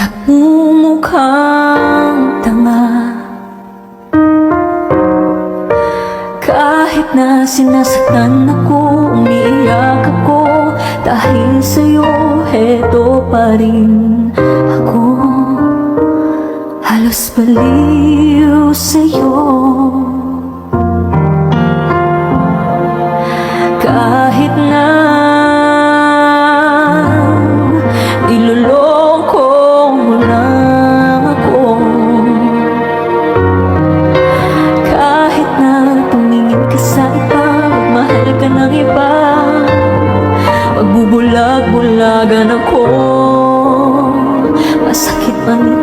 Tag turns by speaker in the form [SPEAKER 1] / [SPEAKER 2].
[SPEAKER 1] Nagmumukhang tanga. Kahit na sinasaktan ako Umiiyak ako. Dahil sa'yo Heto pa rin ako. Halos baliw sa'yo. Kahit na bulag-bulagan ako. Masakit man